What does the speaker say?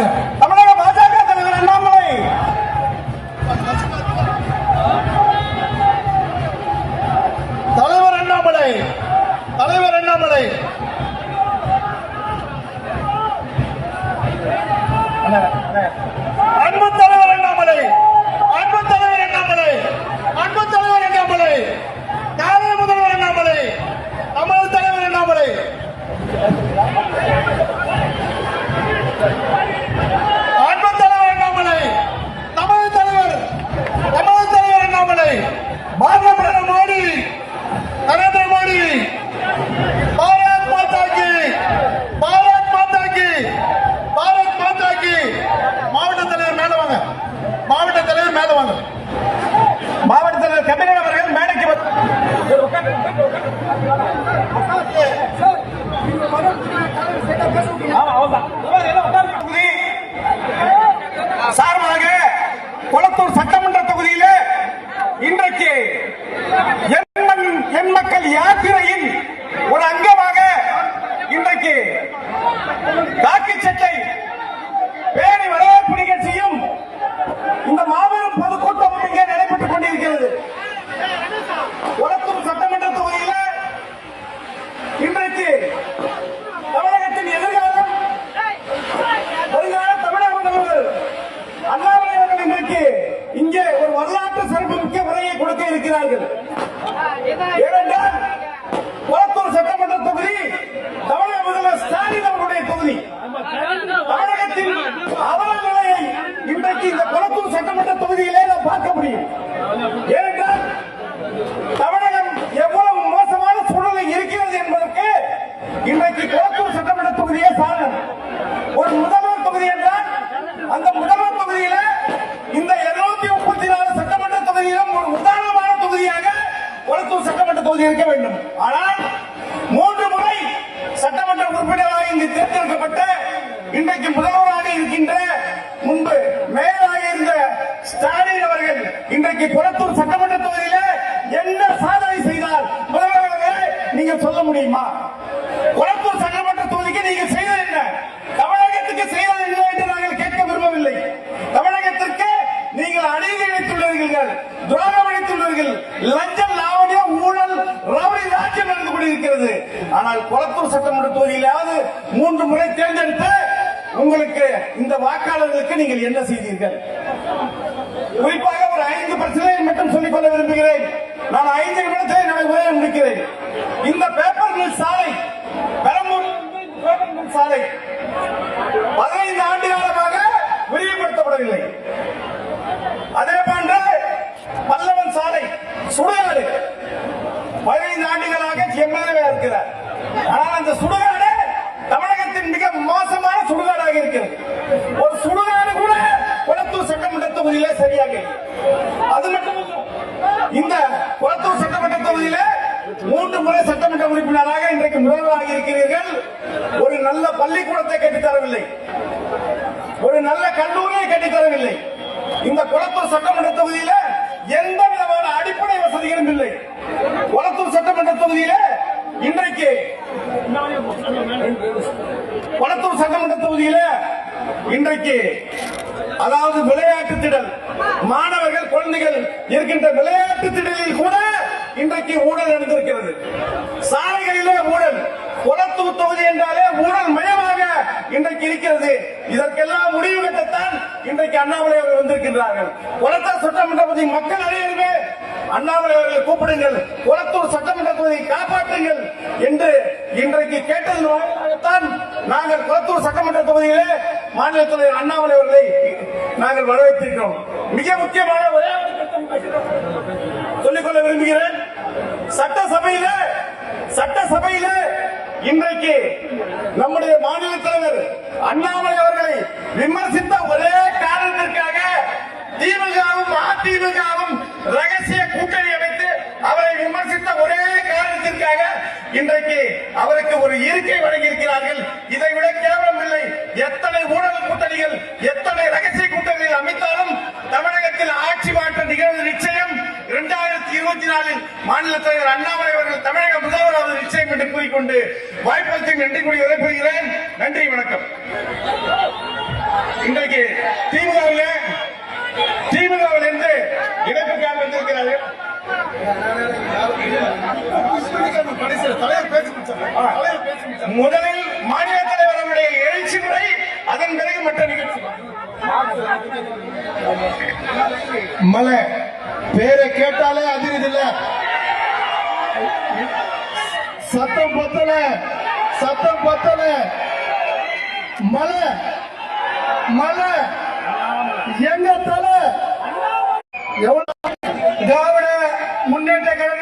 வாழ்க தமிழக பாஜக தலைவர் அண்ணாமலை. தலைவர் அண்ணாமலை. தலைவர் அண்ணாமலை அன்பு தலைவர் அண்ணாமலை அன்பு தலைவர் அண்ணாமலை அன்பு தலைவர் அண்ணாமலை நாளை முதல்வர் அண்ணாமலை நமது தலைவர் அண்ணாமலை அன்பு தலைவர் அண்ணாமலை நமது தலைவர் நமது தலைவர் அண்ணாமலை பாரத பிரதமர் மோடி நரேந்திர மோடி பாரத் மாதா கி பாரத் மாதா கி பாரத் மாதா கி மாவட்ட தலைவர் மேல வாங்க மாவட்ட தலைவர் மேல வாங்க மாவட்ட தலைவர் கபிலன் அவர்கள் மேடைக்கு வந்து- ஆமா, அவ்வளவுதான். தொகுதி சார்பாக கொளத்தூர் சட்டமன்ற தொகுதியிலே இன்றைக்கு என் மண்- என் மக்கள் யாத்திரையின் ஒரு அங்கமாக இன்றைக்கு காக்கி சட்டை பேணி வரவேற்பு நிகழ்ச்சியும் இந்த மாபெரும் பொதுக்கூட்டம் இங்கே நடைபெற்றுக் கொண்டிருக்கிறது கொளத்தூர் சட்டமன்ற தொகுதியில இன்றைக்கு தமிழகத்தின் எதிர்காலம் வருங்கால தமிழக முதல்வர் அண்ணாமலை அவர்கள் இன்றைக்கு இங்கே ஒரு வரலாற்று சிறப்புமிக்க உரையை கொடுக்க இருக்கிறார்கள். ஏனென்றால் கொளத்தூர் சட்டமன்ற தொகுதி தமிழக முதல்வர் ஸ்டாலின் அவர்களுடைய தொகுதி. தமிழகத்தின் அவல நிலையை இன்றைக்கு இந்த கொளத்தூர் சட்டமன்ற தொகுதியிலே நாம் பார்க்க முடியும். உறுப்பினராக தேர்ந்தெடுக்கப்பட்ட இன்றைக்கு முதல்வராக இருக்கின்ற முன்பு மேலாக இருந்த ஸ்டாலின் அவர்கள் இன்றைக்கு கொளத்தூர் சட்டமன்ற ஆனால் கொளத்தூர் சட்டமன்ற தொகுதியிலாவது மூன்று முறை தேர்ந்தெடுத்து உங்களுக்கு இந்த வாக்காளர்களுக்கு நீங்கள் என்ன செய்தீர்கள்? குறிப்பாக ஒரு ஐந்து பிரச்சனை மட்டும் சொல்லிக் கொள்ள விரும்புகிறேன். நான் ஐந்து நிமிடத்தை என்னுடைய உரையை முடிக்கிறேன் இந்த பேப்பர் மில் சாலை பெரம்பூர் பேப்பர் மில் சாலை பதினைந்து ஆண்டு காலமாக விரிவுபடுத்தப்படவில்லை அதே போன்று பல்லவன் சாலை சுடுகாடு பதினைந்து ஆண்டுகளாக எம்எல்ஏ இருக்கிறார் ஆனால் அந்த சுடுகாடு தமிழகத்தின் மிக மோசமான சுடுகாடாக இருக்கிறது ஒரு சுடுகாடு கூட குளத்தூர் சட்டமன்ற தொகுதியிலே சரியாக இல்லை. அது மட்டுமல்ல இந்த குளத்தூர் சட்டமன்ற தொகுதியிலே மூன்று முறை சட்டமன்ற உறுப்பினராக இன்றைக்கு முதல்வராக இருக்கிறீர்கள் ஒரு நல்ல பள்ளிக்கூடத்தை கட்டித்தரவில்லை. ஒரு நல்ல கல்லூரியை கட்டித்தரவில்லை. இந்த குளத்தூர் சட்டமன்ற தொகுதியில எந்த விதமான அடிப்படை வசதிகளும் இல்லை. குளத்தூர் சட்டமன்ற தொகுதியில இன்றைக்கு குளத்தூர் சட்டமன்ற தொகுதியில இன்றைக்கு அதாவது விளையாட்டு திடல் மாணவர்கள் குழந்தைகள் இருக்கின்ற விளையாட்டு திடலில் இன்றைக்கு இருக்கிறது. இதற்கெல்லாம் முடிவு கட்டத்தான் இன்றைக்கு அண்ணாமலை அவர்கள் வந்திருக்கின்றார்கள். குளத்தூர் சட்டமன்ற தொகுதி மக்கள் அனைவருமே அண்ணாமலை அவர்களை கூப்பிடுங்கள். குளத்தூர் சட்டமன்ற தொகுதியை காப்பாற்றுங்கள் என்று இன்றைக்கு கேட்டதன் வாயிலாகத்தான் நாங்கள் குளத்தூர் சட்டமன்ற தொகுதியிலே மாநில தலைவர் அண்ணாமலை அவர்களை நாங்கள் வரவேற்றிருக்கிறோம். மிக முக்கியமான ஒரே சொல்லிக்கொள்ள விரும்புகிறேன். சட்டசபையில சட்டசபையில இன்றைக்கு நம்முடைய மாநில தலைவர் அண்ணாமலை அவர்களை விமர்சித்த ஒரே காரணத்திற்காக திமுகவும் அதிமுகவும் ரகசிய கூட்டணி அமைத்து அவரை விமர்சித்த ஒரே காரணத்திற்காக இன்றைக்கு அவருக்கு ஒரு இருக்கை வழங்கியிருக்கிறார்கள். இதை விட கேவலம் இல்லை. இந்தியாவின் மாநில தலைவர் அண்ணாமலை அவர்கள் தமிழக முதல்வர் அவர் நிச்சயம் என்று கூறிக்கொண்டு வாய்ப்பளித்து நன்றி கூறி விடைபெறுகிறேன். நன்றி வணக்கம். இன்றைக்கு திமுகவில் திமுகவில் இருந்து இணைப்புக்காக வந்திருக்கிறார்கள் முதலில் மாநில தலைவர் அவருடைய எழுச்சி முறை அதன் பிறகு மற்ற நிகழ்ச்சி மலை. பேரை கேட்டாலே அதிருது இல்ல சத்தம் பத்தல சத்தம் பத்தல. மலை மலை எங்க தலை? எவ்வளவு திராவிட முன்னேற்ற கழக